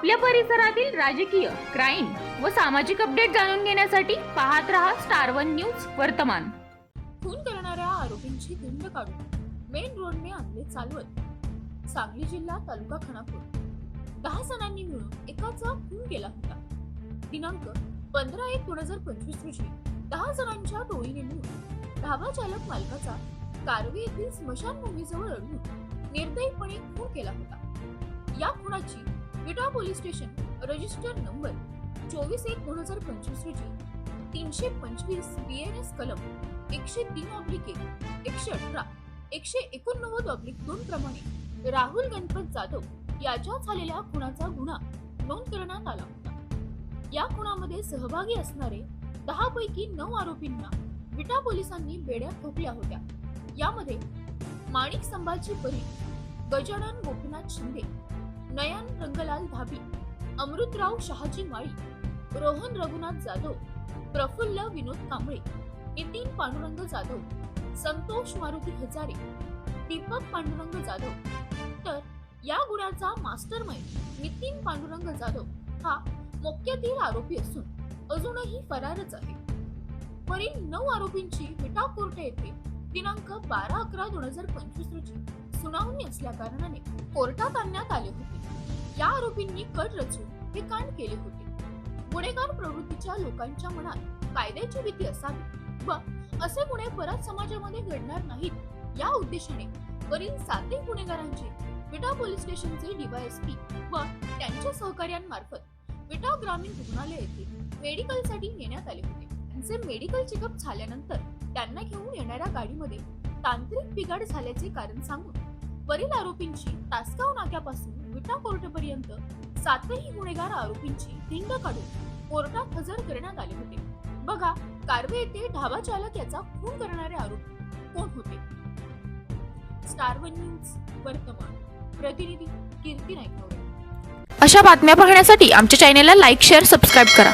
आपल्या परिसरातील राजकीय क्राईम व सामाजिक अपडेट जाणून घेण्यासाठी पाहत रहा स्टार वन न्यूज वर्तमान. खून करणाऱ्या आरोपींची धिंड काढून मेन रोडने आणले चालवत. सांगली जिल्हा तालुका खानापूर. दहा जणांनी मिळून एकाचा खून केला होता. दिनांक पंधरा एक दोन हजार पंचवीस रोजी दहा जणांच्या टोळीने मिळून ढाबा चालक मालकाचा कारवी येथील स्मशानभूमीजवळ अडवून निर्दयीपणे खून केला होता. या खुणाची Vita police station register number चोवीस एक दोन हजार पंचवीस रोजी तीनशे पंचवीस बीएनएस कलम एकशे तीन ऑब्लिक एक एकशे अठरा एकशे एकोणनव्वद ऑब्लिक दोन प्रमाणे राहुल गणपत जाधव याच्या झालेल्या खुनाचा गुन्हा नोंद करण्यात आला होता. या खुनामध्ये सहभागी असणारे दहा पैकी नऊ आरोपींना विटा पोलिसांनी बेड्या ठोकल्या होत्या. यामध्ये माणिक संभाजी बहीण गजानन गोपीनाथ शिंदे नयन रंगलाल धाबी अमृतराव शहाजी माळी रोहन रघुनाथ जाधव प्रफुल्ल विनोद कांबळे नितीन पांडुरंग जाधव संतोष मारुती हजारे दीपक पांडुरंग जाधव. तर या गुन्ह्याचा मास्टर नितीन पांडुरंग जाधव हा मोक्यातील आरोपी असून अजूनही फरारच आहे. वरील नऊ आरोपींची विटा कोर्ट येथे दिनांक बारा अकरा दोन हजार पंचवीस रोजी सुनावणी असल्याकारणाने कोर्टात आणण्यात आले होते. या आरोपींनी कट रचून हे कांड केले होते. गुन्हेगार प्रवृत्तीच्या लोकांच्या मनात कायद्याची भीती असावी व असे गुन्हे परत समाजामध्ये घडणार नाहीत या उद्देशाने वरील सातही गुन्हेगारांचे विटा पोलीस स्टेशनचे डीवायएसपी व त्यांच्या सहकार्यांमार्फत विटा ग्रामीण रुग्णालय येथे मेडिकलसाठी नेण्यात आले होते. त्यांचे मेडिकल चेकअप झाल्यानंतर त्यांना घेऊन येणाऱ्या गाडीमध्ये तांत्रिक बिघाड झाल्याचे कारण सांगून वरील आरोपींची तासगाव नाक्यापासून विटा कोर्टपर्यंत सातही गुन्हेगार आरोपींची धिंड काढून कोर्टात हजर करण्यात आले होते. बघा कारवे येथे ढाबा चालक याचा खून करणारे आरोपी कोण होते? स्टार वन न्यूज वर्तमान. प्रतिनिधी कीर्ती नाईकवडे अशा बातम्या पाहण्यासाठी आमच्या चॅनेलला लाईक शेअर सबस्क्राईब करा.